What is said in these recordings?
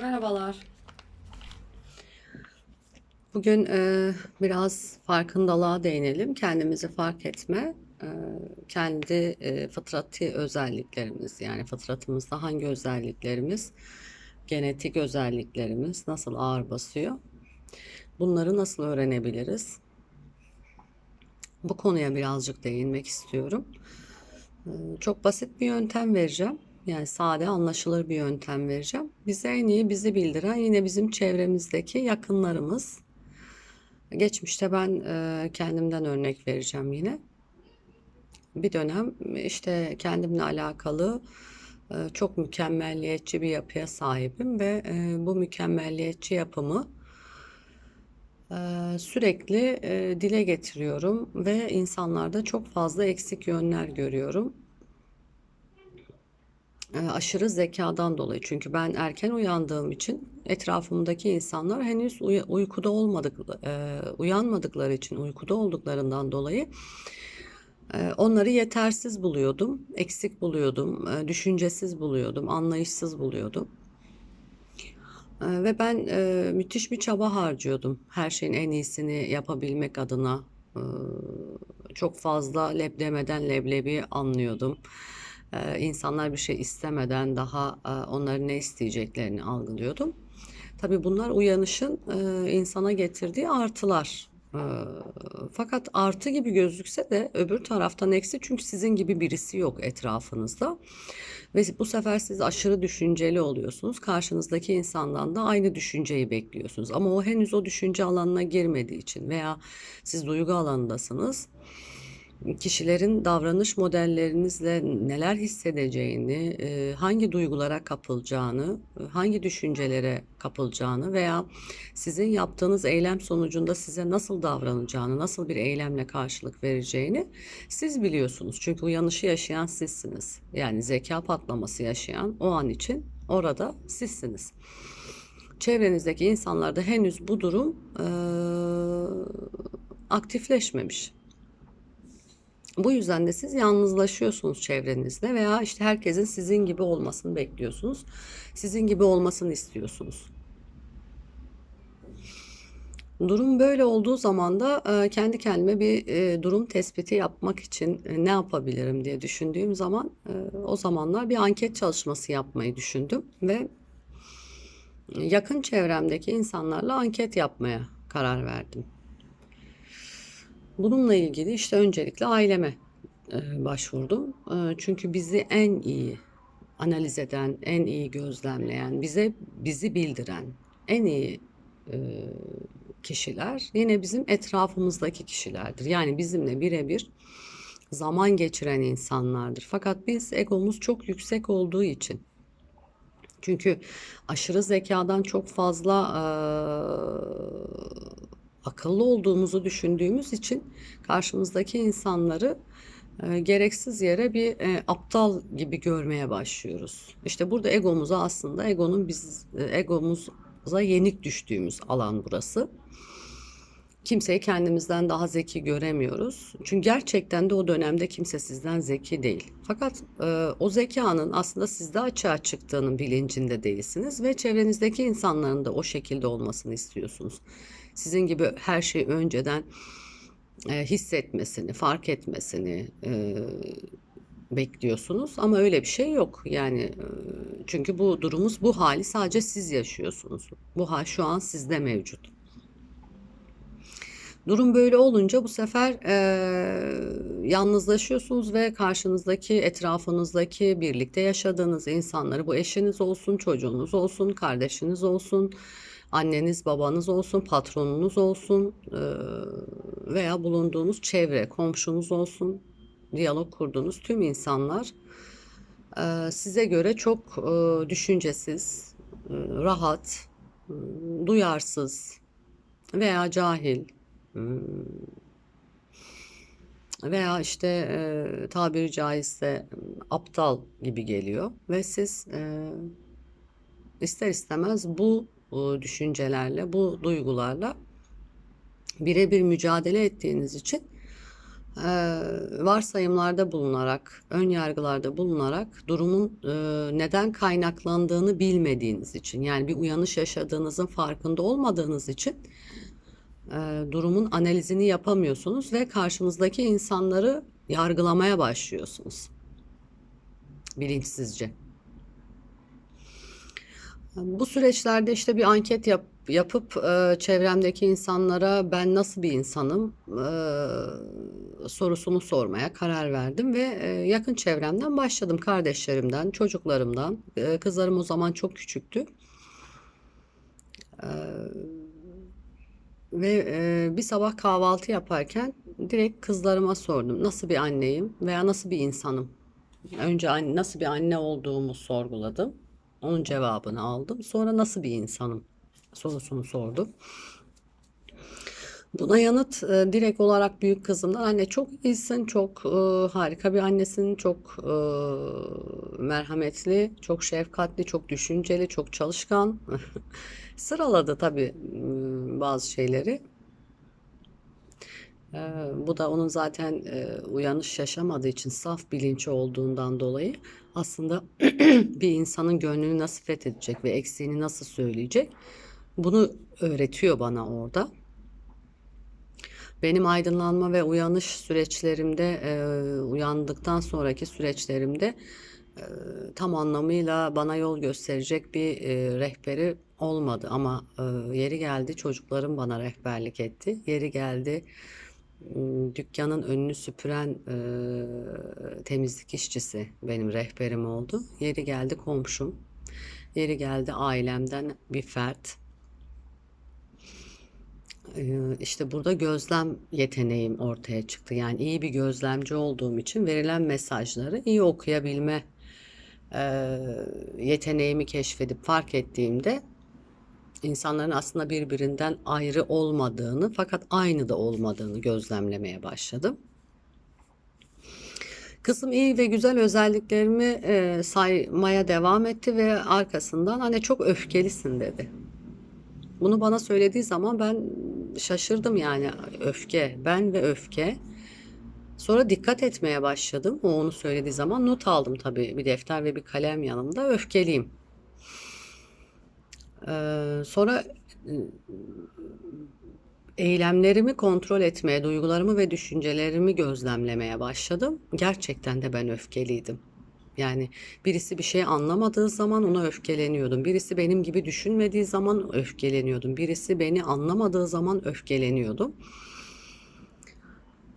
Merhabalar. Bugün e, biraz farkındalığa değinelim. Kendimizi fark etme, e, kendi e, fıtratı özelliklerimiz yani fıtratımızda hangi özelliklerimiz, genetik özelliklerimiz nasıl ağır basıyor? Bunları nasıl öğrenebiliriz? Bu konuya birazcık değinmek istiyorum. E, Çok basit bir yöntem vereceğim. Yani sade, anlaşılır bir yöntem vereceğim. Bize en iyi bizi bildiren yine bizim çevremizdeki yakınlarımız. Geçmişte ben e, kendimden örnek vereceğim yine. Bir dönem işte kendimle alakalı e, çok mükemmelliyetçi bir yapıya sahibim ve e, bu mükemmelliyetçi yapımı e, sürekli e, dile getiriyorum ve insanlarda çok fazla eksik yönler görüyorum. E, aşırı zekadan dolayı. Çünkü ben erken uyandığım için etrafımdaki insanlar henüz uy- uykuda olmadık, e, uyanmadıkları için uykuda olduklarından dolayı e, onları yetersiz buluyordum, eksik buluyordum, e, düşüncesiz buluyordum, anlayışsız buluyordum. E, ve ben e, müthiş bir çaba harcıyordum her şeyin en iyisini yapabilmek adına. E, çok fazla leb demeden leblebi anlıyordum. Ee, insanlar bir şey istemeden daha e, onların ne isteyeceklerini algılıyordum. Tabii bunlar uyanışın e, insana getirdiği artılar. Ee, fakat artı gibi gözükse de öbür taraftan eksi çünkü sizin gibi birisi yok etrafınızda. Ve bu sefer siz aşırı düşünceli oluyorsunuz. Karşınızdaki insandan da aynı düşünceyi bekliyorsunuz. Ama o henüz o düşünce alanına girmediği için veya siz duygu alanındasınız kişilerin davranış modellerinizle neler hissedeceğini, e, hangi duygulara kapılacağını, e, hangi düşüncelere kapılacağını veya sizin yaptığınız eylem sonucunda size nasıl davranacağını, nasıl bir eylemle karşılık vereceğini siz biliyorsunuz. Çünkü uyanışı yaşayan sizsiniz. Yani zeka patlaması yaşayan o an için orada sizsiniz. Çevrenizdeki insanlarda henüz bu durum e, aktifleşmemiş. Bu yüzden de siz yalnızlaşıyorsunuz çevrenizde veya işte herkesin sizin gibi olmasını bekliyorsunuz. Sizin gibi olmasını istiyorsunuz. Durum böyle olduğu zaman da e, kendi kendime bir e, durum tespiti yapmak için e, ne yapabilirim diye düşündüğüm zaman o zamanlar bir anket çalışması yapmayı düşündüm ve yakın çevremdeki insanlarla anket yapmaya karar verdim. Bununla ilgili işte öncelikle aileme e, başvurdum. E, çünkü bizi en iyi analiz eden, en iyi gözlemleyen, bize bizi bildiren en iyi e, kişiler yine bizim etrafımızdaki kişilerdir. Yani bizimle birebir zaman geçiren insanlardır. Fakat biz egomuz çok yüksek olduğu için çünkü aşırı zekadan çok fazla akıllı olduğumuzu düşündüğümüz için karşımızdaki insanları e, gereksiz yere bir e, aptal gibi görmeye başlıyoruz. İşte burada egomuza aslında egonun biz e, egomuza yenik düştüğümüz alan burası. Kimseyi kendimizden daha zeki göremiyoruz. Çünkü gerçekten de o dönemde kimse sizden zeki değil. Fakat e, o zekanın aslında sizde açığa çıktığının bilincinde değilsiniz ve çevrenizdeki insanların da o şekilde olmasını istiyorsunuz. Sizin gibi her şeyi önceden e, hissetmesini, fark etmesini e, bekliyorsunuz ama öyle bir şey yok. Yani e, çünkü bu durumumuz bu hali sadece siz yaşıyorsunuz. Bu hal şu an sizde mevcut. Durum böyle olunca bu sefer e, yalnızlaşıyorsunuz ve karşınızdaki, etrafınızdaki, birlikte yaşadığınız insanları, bu eşiniz olsun, çocuğunuz olsun, kardeşiniz olsun, anneniz, babanız olsun, patronunuz olsun e, veya bulunduğunuz çevre, komşunuz olsun, diyalog kurduğunuz tüm insanlar e, size göre çok e, düşüncesiz, rahat, duyarsız veya cahil veya işte e, tabiri caizse aptal gibi geliyor ve siz e, ister istemez bu e, düşüncelerle, bu duygularla birebir mücadele ettiğiniz için Eee, varsayımlarda bulunarak, ön yargılarda bulunarak durumun eee, neden kaynaklandığını bilmediğiniz için, yani bir uyanış yaşadığınızın farkında olmadığınız için eee, durumun analizini yapamıyorsunuz ve karşınızdaki insanları yargılamaya başlıyorsunuz bilinçsizce. Bu süreçlerde işte bir anket yap, yapıp e, çevremdeki insanlara ben nasıl bir insanım e, sorusunu sormaya karar verdim ve e, yakın çevremden başladım. Kardeşlerimden, çocuklarımdan. E, kızlarım o zaman çok küçüktü. E, ve e, bir sabah kahvaltı yaparken direkt kızlarıma sordum. Nasıl bir anneyim veya nasıl bir insanım? Önce nasıl bir anne olduğumu sorguladım. Onun cevabını aldım. Sonra nasıl bir insanım sorusunu sordum. Buna yanıt e, direkt olarak büyük kızımdan anne çok iyisin, çok e, harika bir annesin, çok e, merhametli, çok şefkatli, çok düşünceli, çok çalışkan. Sıraladı tabii m, bazı şeyleri. Bu da onun zaten uyanış yaşamadığı için saf bilinci olduğundan dolayı aslında bir insanın gönlünü nasıl fethedecek ve eksiğini nasıl söyleyecek bunu öğretiyor bana orada. Benim aydınlanma ve uyanış süreçlerimde, uyandıktan sonraki süreçlerimde tam anlamıyla bana yol gösterecek bir rehberi olmadı. Ama yeri geldi çocuklarım bana rehberlik etti. Yeri geldi dükkanın önünü süpüren e, temizlik işçisi benim rehberim oldu. Yeri geldi komşum. Yeri geldi ailemden bir fert. Ee, İşte burada gözlem yeteneğim ortaya çıktı. Yani iyi bir gözlemci olduğum için verilen mesajları iyi okuyabilme e, yeteneğimi keşfedip fark ettiğimde insanların aslında birbirinden ayrı olmadığını fakat aynı da olmadığını gözlemlemeye başladım. Kızım iyi ve güzel özelliklerimi e, saymaya devam etti ve arkasından anne çok öfkelisin dedi. Bunu bana söylediği zaman ben şaşırdım yani öfke, ben ve öfke. Sonra dikkat etmeye başladım. O onu söylediği zaman not aldım tabii. Bir defter ve bir kalem yanımda. Öfkeliyim. Ee, sonra e, eylemlerimi kontrol etmeye, duygularımı ve düşüncelerimi gözlemlemeye başladım. Gerçekten de ben öfkeliydim. Yani birisi bir şey anlamadığı zaman ona öfkeleniyordum. Birisi benim gibi düşünmediği zaman öfkeleniyordum. Birisi beni anlamadığı zaman öfkeleniyordum.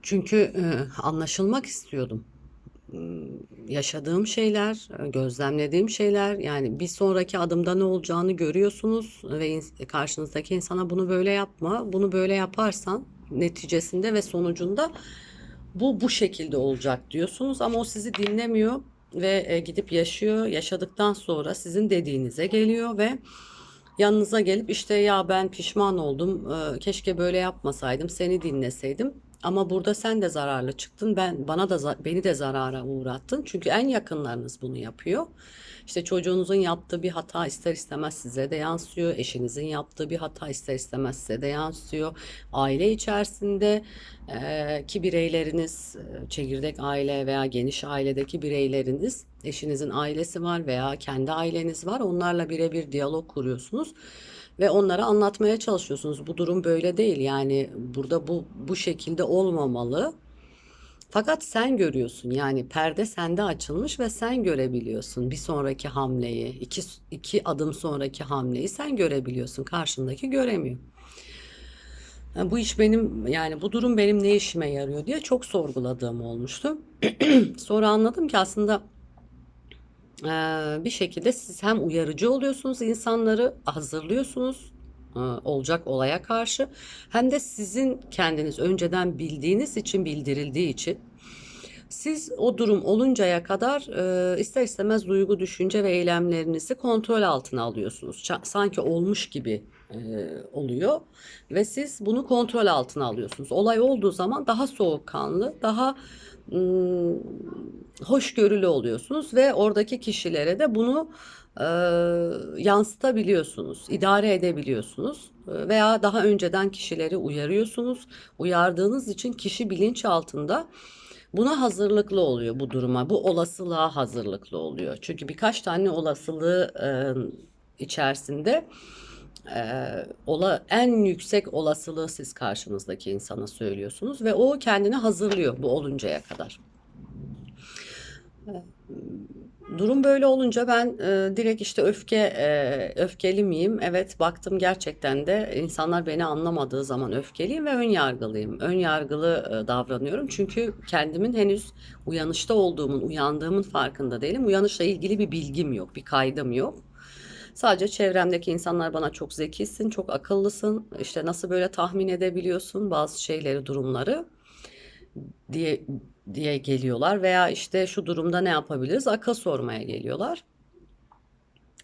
Çünkü e, anlaşılmak istiyordum. Yaşadığım şeyler, e, gözlemlediğim şeyler, yani bir sonraki adımda ne olacağını görüyorsunuz ve ins- karşınızdaki insana bunu böyle yapma, bunu böyle yaparsan neticesinde ve sonucunda bu bu şekilde olacak diyorsunuz ama o sizi dinlemiyor ve e, gidip yaşıyor. Yaşadıktan sonra sizin dediğinize geliyor ve yanınıza gelip işte ya ben pişman oldum. e, Keşke böyle yapmasaydım. Seni dinleseydim. Ama burada sen de zararlı çıktın. Ben bana da beni de zarara uğrattın. Çünkü en yakınlarınız bunu yapıyor. İşte çocuğunuzun yaptığı bir hata ister istemez size de yansıyor. Eşinizin yaptığı bir hata ister istemez size de yansıyor. Aile içerisinde e, ki bireyleriniz, çekirdek aile veya geniş ailedeki bireyleriniz, eşinizin ailesi var veya kendi aileniz var. Onlarla birebir diyalog kuruyorsunuz ve onlara anlatmaya çalışıyorsunuz. Bu durum böyle değil. Yani burada bu bu şekilde olmamalı. Fakat sen görüyorsun yani perde sende açılmış ve sen görebiliyorsun bir sonraki hamleyi, iki, iki adım sonraki hamleyi sen görebiliyorsun. Karşındaki göremiyor. Yani bu iş benim yani bu durum benim ne işime yarıyor diye çok sorguladığım olmuştu. Sonra anladım ki aslında bir şekilde siz hem uyarıcı oluyorsunuz insanları hazırlıyorsunuz olacak olaya karşı hem de sizin kendiniz önceden bildiğiniz için bildirildiği için Siz o durum oluncaya kadar e, ister istemez duygu, düşünce ve eylemlerinizi kontrol altına alıyorsunuz. Sanki olmuş gibi e, oluyor ve siz bunu kontrol altına alıyorsunuz. Olay olduğu zaman daha soğukkanlı, daha ım, hoşgörülü oluyorsunuz ve oradaki kişilere de bunu e, yansıtabiliyorsunuz, idare edebiliyorsunuz E, veya daha önceden kişileri uyarıyorsunuz. Uyardığınız için kişi bilinç altında buna hazırlıklı oluyor bu duruma, bu olasılığa hazırlıklı oluyor. Çünkü birkaç tane olasılığı e, içerisinde e, ola, en yüksek olasılığı siz karşınızdaki insana söylüyorsunuz ve o kendini hazırlıyor bu oluncaya kadar. Durum böyle olunca ben e, direkt işte öfke e, öfkeli miyim? Evet baktım gerçekten de insanlar beni anlamadığı zaman öfkeliyim ve ön yargılıyım. Ön yargılı e, davranıyorum çünkü kendimin henüz uyanışta olduğumun, uyandığımın farkında değilim. Uyanışla ilgili bir bilgim yok, bir kaydım yok. Sadece çevremdeki insanlar bana çok zekisin, çok akıllısın, işte nasıl böyle tahmin edebiliyorsun bazı şeyleri, durumları diye diye geliyorlar veya işte şu durumda ne yapabiliriz? Akıl sormaya geliyorlar.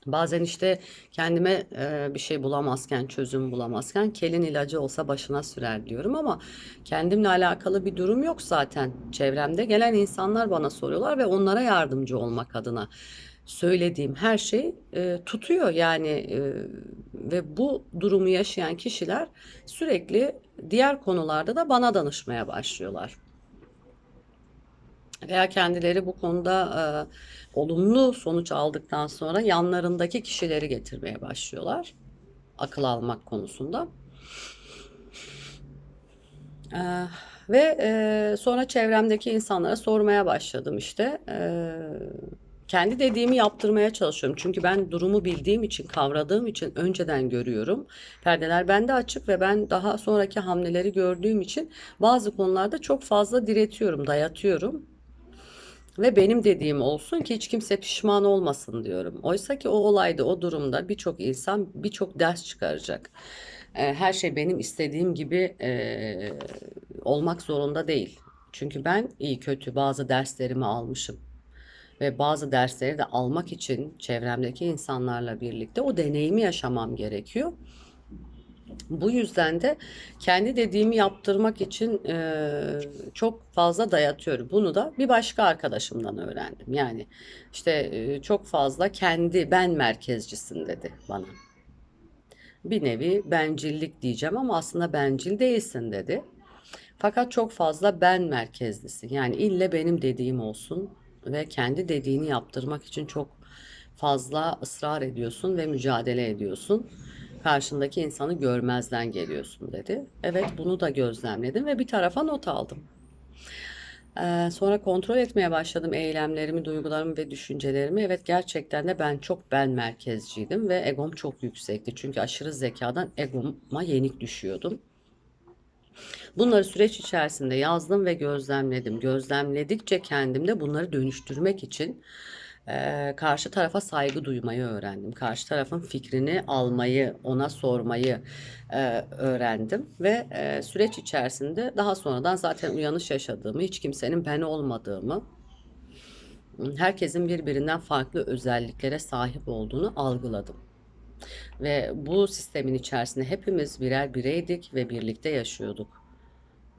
Bazen işte kendime e, bir şey bulamazken, çözüm bulamazken kelin ilacı olsa başına sürer diyorum ama kendimle alakalı bir durum yok zaten. Çevremde gelen insanlar bana soruyorlar ve onlara yardımcı olmak adına söylediğim her şey e, tutuyor yani e, ve bu durumu yaşayan kişiler sürekli diğer konularda da bana danışmaya başlıyorlar veya kendileri bu konuda e, olumlu sonuç aldıktan sonra yanlarındaki kişileri getirmeye başlıyorlar. Akıl almak konusunda. E, ve e, sonra çevremdeki insanlara sormaya başladım işte. E, kendi dediğimi yaptırmaya çalışıyorum. Çünkü ben durumu bildiğim için, kavradığım için önceden görüyorum. Perdeler bende açık ve ben daha sonraki hamleleri gördüğüm için bazı konularda çok fazla diretiyorum, dayatıyorum. Ve benim dediğim olsun ki hiç kimse pişman olmasın diyorum. Oysa ki o olayda, o durumda birçok insan birçok ders çıkaracak. Ee, Her şey benim istediğim gibi e, olmak zorunda değil. Çünkü ben iyi kötü bazı derslerimi almışım. Ve bazı dersleri de almak için çevremdeki insanlarla birlikte o deneyimi yaşamam gerekiyor. Bu yüzden de kendi dediğimi yaptırmak için eee, çok fazla dayatıyorum. Bunu da bir başka arkadaşımdan öğrendim. Yani işte eee, çok fazla kendi ben merkezcisin dedi bana. Bir nevi bencillik diyeceğim ama aslında bencil değilsin dedi. Fakat çok fazla ben merkezlisin. Yani ille benim dediğim olsun ve kendi dediğini yaptırmak için çok fazla ısrar ediyorsun ve mücadele ediyorsun. Karşındaki insanı görmezden geliyorsun dedi. Evet bunu da gözlemledim ve bir tarafa not aldım. Ee, sonra kontrol etmeye başladım eylemlerimi, duygularımı ve düşüncelerimi. Evet gerçekten de ben çok ben merkezciydim ve egom çok yüksekti. Çünkü aşırı zekadan egoma yenik düşüyordum. Bunları süreç içerisinde yazdım ve gözlemledim. Gözlemledikçe kendimde bunları dönüştürmek için eee, karşı tarafa saygı duymayı öğrendim. Karşı tarafın fikrini almayı, ona sormayı eee, öğrendim ve eee, süreç içerisinde daha sonradan zaten uyanış yaşadığımı, hiç kimsenin ben olmadığımı, herkesin birbirinden farklı özelliklere sahip olduğunu algıladım. Ve bu sistemin içerisinde hepimiz birer bireydik ve birlikte yaşıyorduk.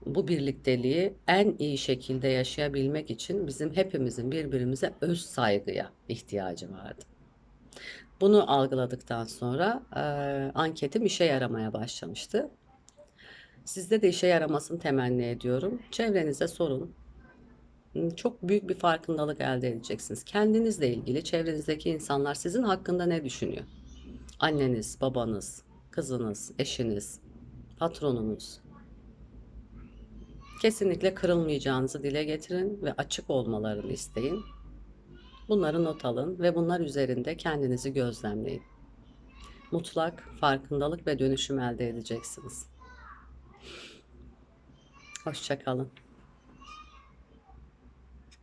Bu birlikteliği en iyi şekilde yaşayabilmek için bizim hepimizin birbirimize öz saygıya ihtiyacı vardı. Bunu algıladıktan sonra eee, anketim işe yaramaya başlamıştı. Sizde de işe yaramasını temenni ediyorum. Çevrenize sorun. Çok büyük bir farkındalık elde edeceksiniz. Kendinizle ilgili çevrenizdeki insanlar sizin hakkında ne düşünüyor? Anneniz, babanız, kızınız, eşiniz, patronunuz. Kesinlikle kırılmayacağınızı dile getirin ve açık olmalarını isteyin. Bunları not alın ve bunlar üzerinde kendinizi gözlemleyin. Mutlak farkındalık ve dönüşüm elde edeceksiniz. Hoşça kalın.